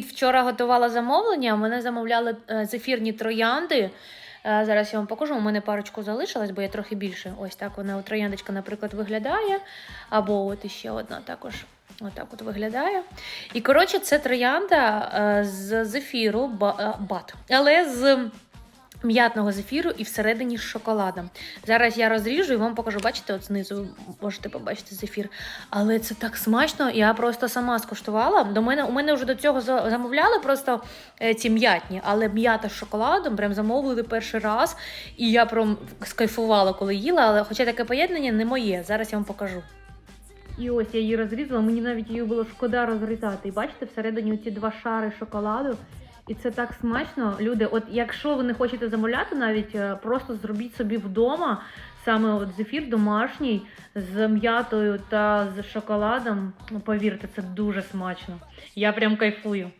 Вчора готувала замовлення. Мене замовляли е, зефірні троянди. Е, Зараз я вам покажу. У мене парочку залишилось, бо я трохи більше. Ось так вона трояндочка, наприклад, виглядає. Або от іще одна також. Отак от виглядає. І коротше, це троянда е, з зефіру бат, але з м'ятного зефіру і всередині з шоколадом. Зараз я розріжу і вам покажу. Бачите, от знизу можете побачити зефір. Але це так смачно. Я просто сама скуштувала. До мене у мене вже до цього замовляли просто е, ці м'ятні, але м'ята з шоколадом прям замовили перший раз. І я прям скайфувала, коли їла. Але хоча таке поєднання не моє. Зараз я вам покажу. І ось я її розрізала, мені навіть її було шкода розрізати. І бачите, всередині ці два шари шоколаду. І це так смачно. Люди, от якщо ви не хочете замовляти, навіть е, просто зробіть собі вдома саме от зефір домашній з м'ятою та з шоколадом. Ну, повірте, це дуже смачно. Я прям кайфую.